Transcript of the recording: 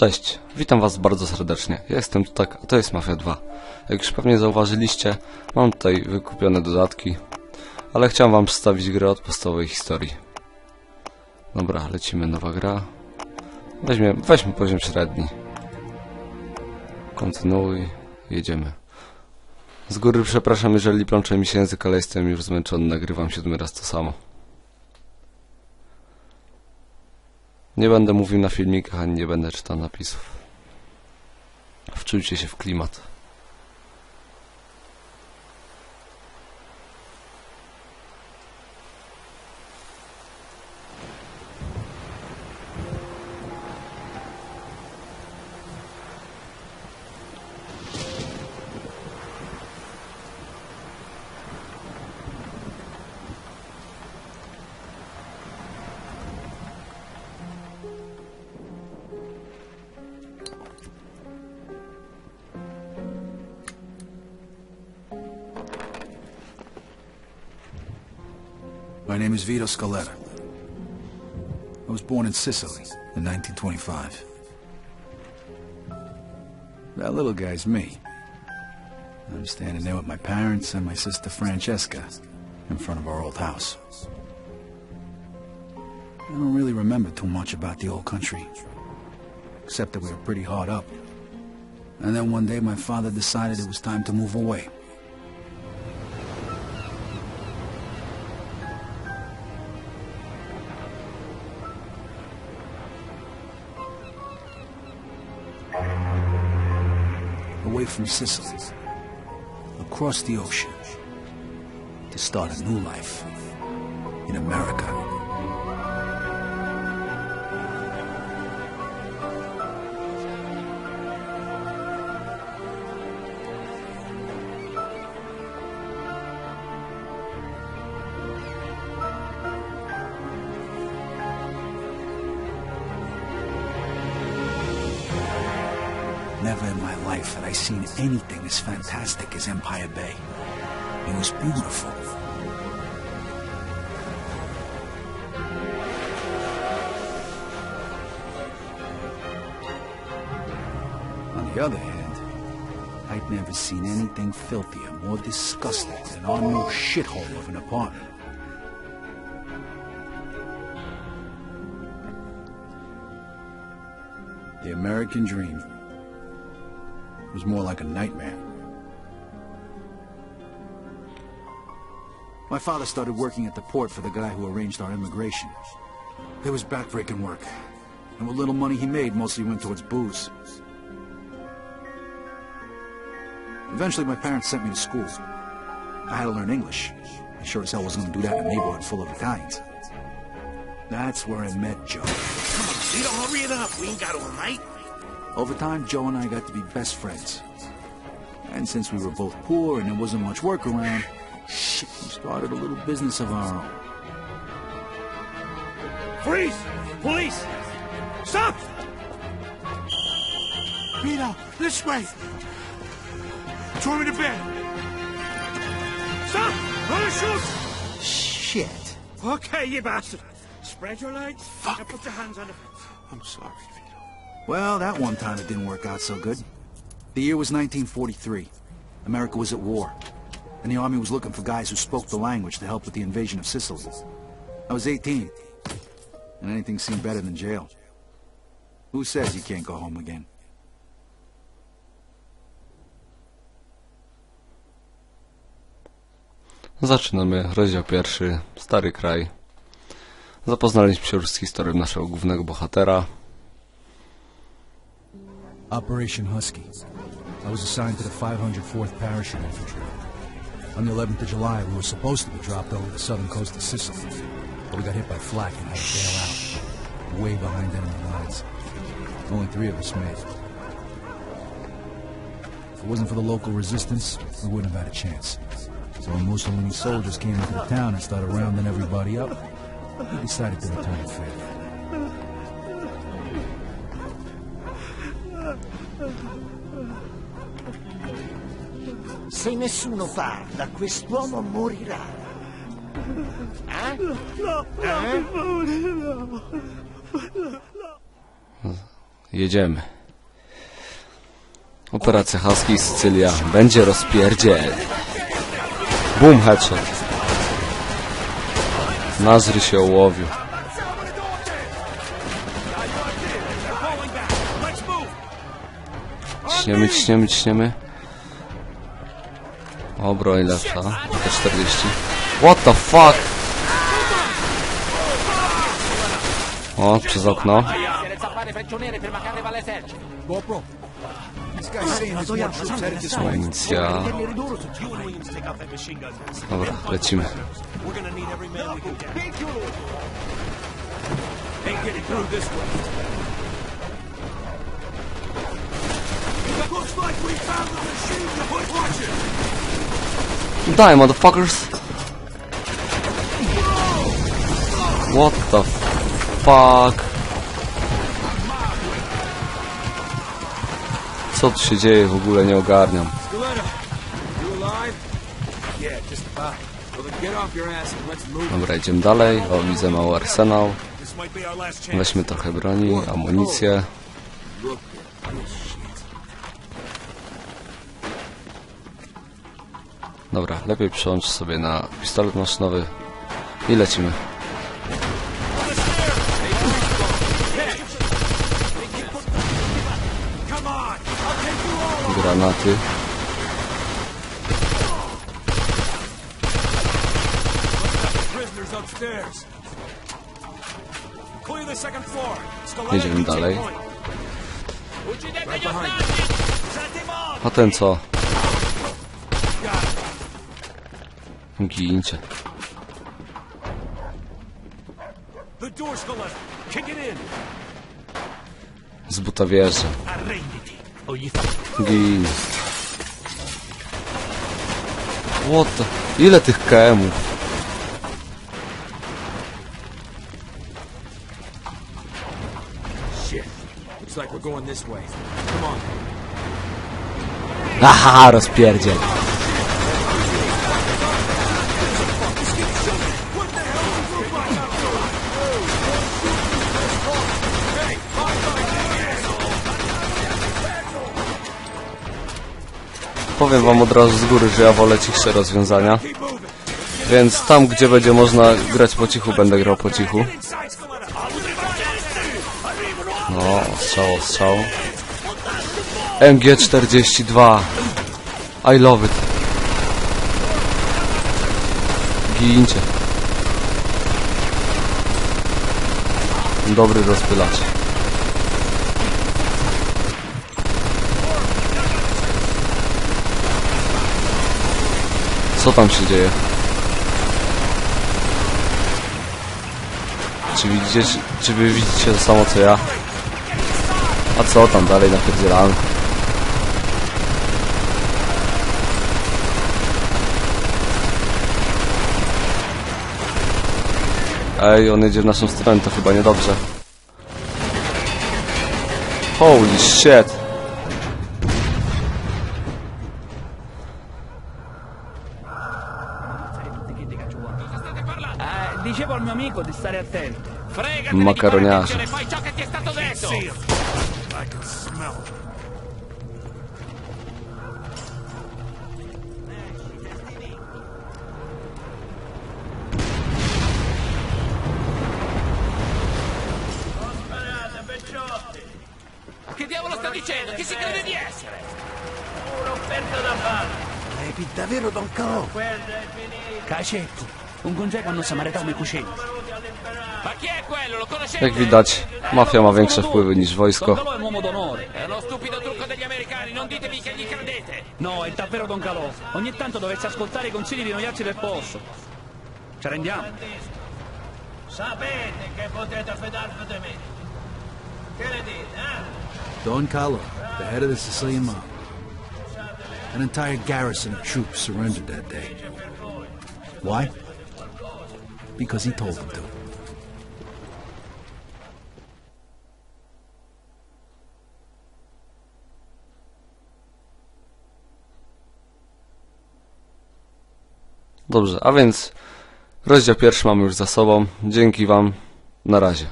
Cześć, witam was bardzo serdecznie. Ja jestem tak, a to jest Mafia 2. Jak już pewnie zauważyliście, mam tutaj wykupione dodatki, ale chciałem wam przedstawić grę od podstawowej historii. Dobra, lecimy, nowa gra. Weźmie, weźmy poziom średni. Kontynuuj, jedziemy. Z góry przepraszam, jeżeli plącze mi się język, ale jestem już zmęczony, nagrywam siódmy raz to samo. Nie będę mówił na filmikach, ani nie będę czytał napisów. Wczujcie się w klimat. My name is Vito Scaletta. I was born in Sicily in 1925. That little guy's me. I'm standing there with my parents and my sister Francesca in front of our old house. I don't really remember too much about the old country, except that we were pretty hard up. And then one day my father decided it was time to move away. From Sicily, across the ocean, to start a new life in America. Never in my life had I seen anything as fantastic as Empire Bay. It was beautiful. On the other hand, I'd never seen anything filthier, more disgusting than our new shithole of an apartment. The American dream was more like a nightmare. My father started working at the port for the guy who arranged our immigration. It was backbreaking work. And what little money he made mostly went towards booze. Eventually, my parents sent me to school. I had to learn English. I sure as hell wasn't going to do that in a neighborhood full of Italians. That's where I met Joe. Come on, Vito, hurry it up. We ain't got all night. Over time, Joe and I got to be best friends. And since we were both poor and there wasn't much work around, shit, we started a little business of our own. Freeze! Police! Stop! Vito, this way! Throw me to bed! Stop! Don't shoot! Shit. Okay, you bastard. Spread your legs. Fuck. Now put your hands on the fence. I'm sorry, Vito. Well, that one time it didn't work out so good. The year was 1943. America was at war. And the army was looking for guys who spoke the language to help with the invasion of Sicily. I was 18. And anything seemed better than jail. Who says you can't go home again? Zaczynamy rozdział pierwszy, Stary Kraj. Zapoznaliśmy się już z historią naszego głównego bohatera. Operation Husky. I was assigned to the 504th Parachute Infantry. On the 11th of July, we were supposed to be dropped over the southern coast of Sicily, but we got hit by flak and had to bail out, way behind enemy lines. Only three of us made it. If it wasn't for the local resistance, we wouldn't have had a chance. So when Mussolini's soldiers came into the town and started rounding everybody up, we decided to return the favor. Se nessuno parla, quest'uomo morirà. Eh? Eh? jedziemy. Operacja Husky Sycylia. Będzie rozpierdziel. Boom, headshot. Nazry się ołowił. Ciśniemy, ciśniemy, ciśniemy. O, broń lepsza. T40. What the fuck? O, przez okno. Amunicja. Dobra, lecimy. We're gonna need every man we can get. Getting through this way. Die, motherfuckers! What the fuck? Co tu się dzieje? W ogóle nie ogarniam. Dobra, idziemy dalej. O, widzę mały arsenał. Weźmy trochę broni, amunicję. Dobra, lepiej przełącz sobie na pistolet maszynowy i lecimy. Granaty. Jedziemy dalej. A ten co? Gincie. Z buta wjeżdża. Gin. What the... Ile tych KM-ów? Shit. Looks Powiem wam od razu z góry, że ja wolę cichsze rozwiązania. Więc tam, gdzie będzie można grać po cichu, będę grał po cichu. No, strzał, strzał. MG42. I love it. Gincie. Dobry rozpylacz. Co tam się dzieje? Czy widzicie, czy wy widzicie to samo co ja? A co tam dalej napierdzielamy? Ej, on jedzie w naszą stronę, to chyba niedobrze. Holy shit! dico di stare attento. Fregati Macaroniaso. di fai ciò che ti è stato detto. Che diavolo sta dicendo? Chi si crede di essere? Un'offerta da fare. Devi davvero Don Calò? Cacetti un consegue quando samaritano i cucini. Ma chi è quello? Lo conoscete? Jak widać, mafia ma większe wpływy niż Don wojsko. Calò è un uomo d'onore. È uno stupido trucco degli americani, non ditemi che gli credete. No, è davvero Don Calò. Ogni tanto dovresti ascoltare i consigli di noiarci del posto. Ci rendiamo? Sapete che potete fidarvi di me. Che ne dite, eh? Don Carlo, the head of the Sicilian mob. An entire garrison of troops surrendered that day. Why? Because he told them to. Dobrze, a więc rozdział pierwszy mamy już za sobą. Dzięki wam. Na razie.